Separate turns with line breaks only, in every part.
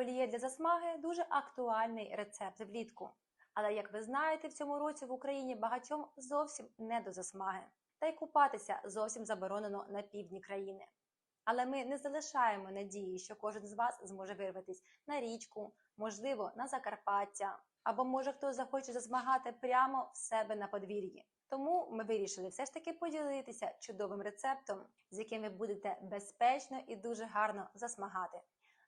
олія для засмаги дуже актуальний рецепт влітку. Але як ви знаєте, в цьому році в Україні багатьом зовсім не до засмаги, та й купатися зовсім заборонено на півдні країни. Але ми не залишаємо надії, що кожен з вас зможе вирватися на річку, можливо, на Закарпаття, або може хтось захоче засмагати прямо в себе на подвір'ї. Тому ми вирішили все ж таки поділитися чудовим рецептом, з яким ви будете безпечно і дуже гарно засмагати.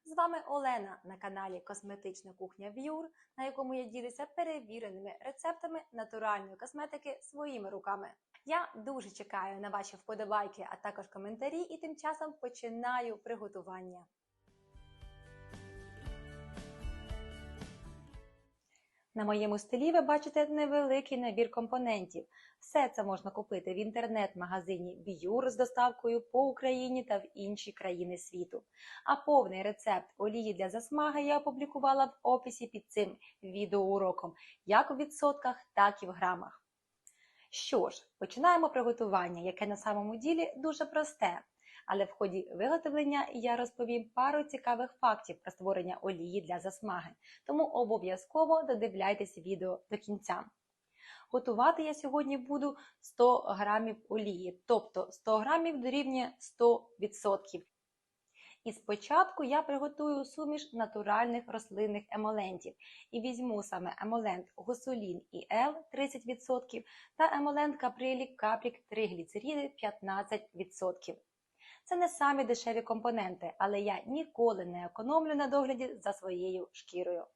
З вами Олена на каналі Косметична кухня В'юр, на якому я ділюся перевіреними рецептами натуральної косметики своїми руками. Я дуже чекаю на ваші вподобайки, а також коментарі, і тим часом починаю приготування. На моєму столі ви бачите невеликий набір компонентів. Все це можна купити в інтернет-магазині Біюр з доставкою по Україні та в інші країни світу. А повний рецепт олії для засмаги я опублікувала в описі під цим відеоуроком, як у відсотках, так і в грамах. Що ж, починаємо приготування, яке на самому ділі дуже просте. Але в ході виготовлення я розповім пару цікавих фактів про створення олії для засмаги, тому обов'язково додивляйтесь відео до кінця. Готувати я сьогодні буду 100 грамів олії, тобто 100 грамів дорівнює 100%. І спочатку я приготую суміш натуральних рослинних емолентів і візьму саме емолент Гусолін і L 30% та емолент Каприлік Каплік 3 гліцеріди 15%. Це не самі дешеві компоненти, але я ніколи не економлю на догляді за своєю шкірою.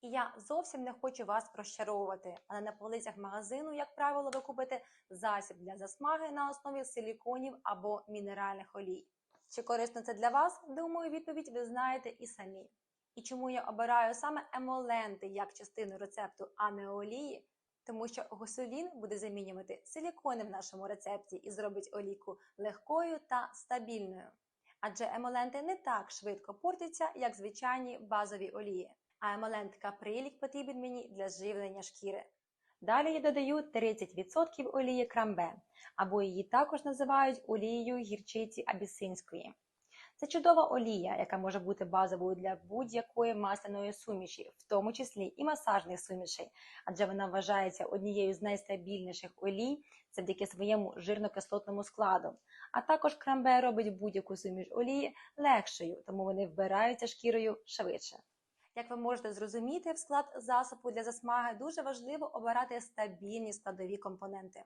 І я зовсім не хочу вас розчаровувати, але на полицях магазину, як правило, ви купите засіб для засмаги на основі силіконів або мінеральних олій. Чи корисно це для вас? Думаю, відповідь ви знаєте і самі. І чому я обираю саме емоленти як частину рецепту, а не олії? Тому що гусолін буде замінювати силікони в нашому рецепті і зробить олійку легкою та стабільною. Адже емоленти не так швидко портяться, як звичайні базові олії. А емолент каприлік потрібен мені для живлення шкіри. Далі я додаю 30% олії крамбе, або її також називають олією гірчиці абісинської. Це чудова олія, яка може бути базовою для будь-якої масляної суміші, в тому числі і масажних сумішей, адже вона вважається однією з найстабільніших олій завдяки своєму жирно-кислотному складу. А також крамбе робить будь-яку суміш олії легшою, тому вони вбираються шкірою швидше. Як ви можете зрозуміти, в склад засобу для засмаги дуже важливо обирати стабільні складові компоненти.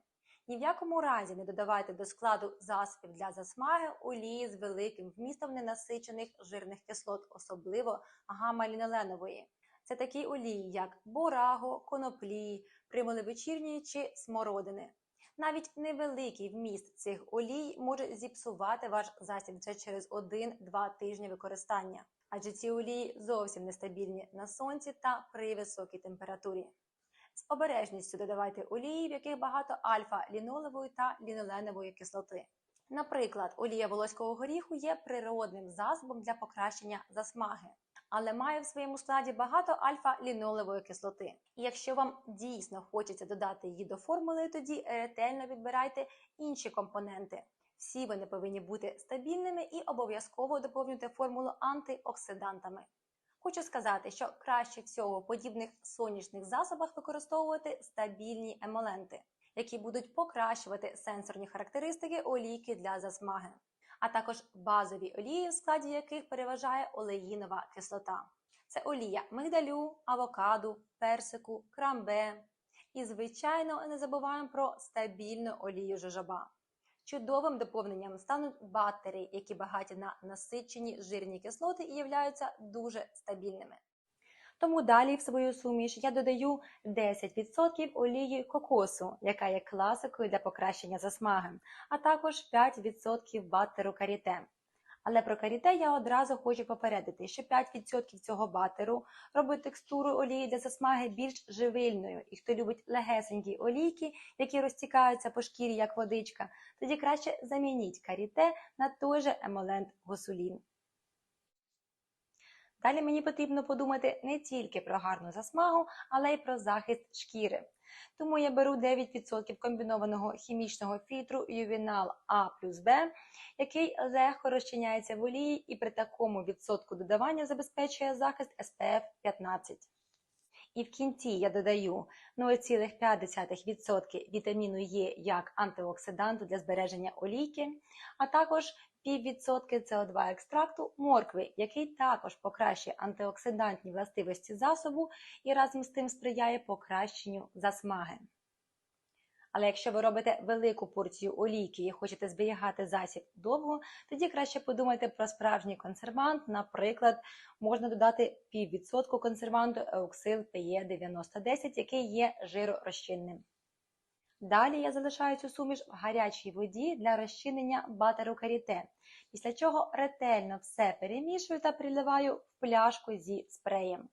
Ні в якому разі не додавайте до складу засобів для засмаги олії з великим вмістом ненасичених жирних кислот, особливо гамма-ліноленової. Це такі олії, як бораго, коноплі, примули вечірньої чи смородини. Навіть невеликий вміст цих олій може зіпсувати ваш засіб вже через 1-2 тижні використання, адже ці олії зовсім нестабільні на сонці та при високій температурі. З обережністю додавайте олії, в яких багато альфа-лінолевої та ліноленової кислоти. Наприклад, олія волоського горіху є природним засобом для покращення засмаги, але має в своєму складі багато альфа-лінолевої кислоти. І якщо вам дійсно хочеться додати її до формули, тоді ретельно відбирайте інші компоненти. Всі вони повинні бути стабільними і обов'язково доповнюйте формулу антиоксидантами. Хочу сказати, що краще всього в подібних сонячних засобах використовувати стабільні емоленти, які будуть покращувати сенсорні характеристики олійки для засмаги, а також базові олії, в складі яких переважає олеїнова кислота. Це олія мигдалю, авокаду, персику, крамбе. І, звичайно, не забуваємо про стабільну олію жожоба. Чудовим доповненням стануть баттері, які багаті на насичені жирні кислоти і являються дуже стабільними. Тому далі в свою суміш я додаю 10% олії кокосу, яка є класикою для покращення засмаги, а також 5% баттеру каріте. Але про каріте я одразу хочу попередити, що 5% цього батеру робить текстуру олії для засмаги більш живильною. І хто любить легесенькі олійки, які розтікаються по шкірі як водичка, тоді краще замініть каріте на той же емолент госулін. Далі мені потрібно подумати не тільки про гарну засмагу, але й про захист шкіри. Тому я беру 9% комбінованого хімічного фільтру ювінал А плюс Б, який легко розчиняється в олії і при такому відсотку додавання забезпечує захист SPF 15. І в кінці я додаю 0,5% вітаміну Е як антиоксиданту для збереження олійки, а також піввідсотки СО2 екстракту моркви, який також покращує антиоксидантні властивості засобу і разом з тим сприяє покращенню засмаги. Але якщо ви робите велику порцію олійки і хочете зберігати засіб довго, тоді краще подумайте про справжній консервант. Наприклад, можна додати піввідсотку консерванту Euxil PE 9010, який є жиророзчинним. Далі я залишаю цю суміш в гарячій воді для розчинення батеру каріте, після чого ретельно все перемішую та приливаю в пляшку зі спреєм.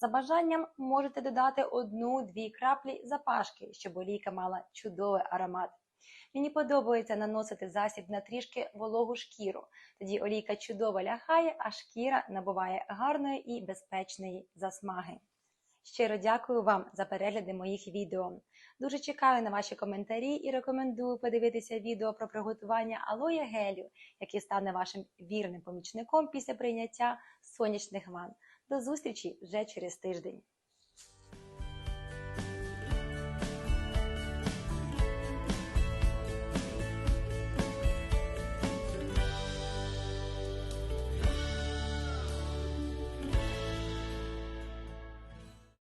За бажанням можете додати одну-дві краплі запашки, щоб олійка мала чудовий аромат. Мені подобається наносити засіб на трішки вологу шкіру, тоді олійка чудово лягає, а шкіра набуває гарної і безпечної засмаги. Щиро дякую вам за перегляди моїх відео. Дуже чекаю на ваші коментарі і рекомендую подивитися відео про приготування алоє гелю, який стане вашим вірним помічником після прийняття сонячних ванн. До зустрічі вже через тиждень.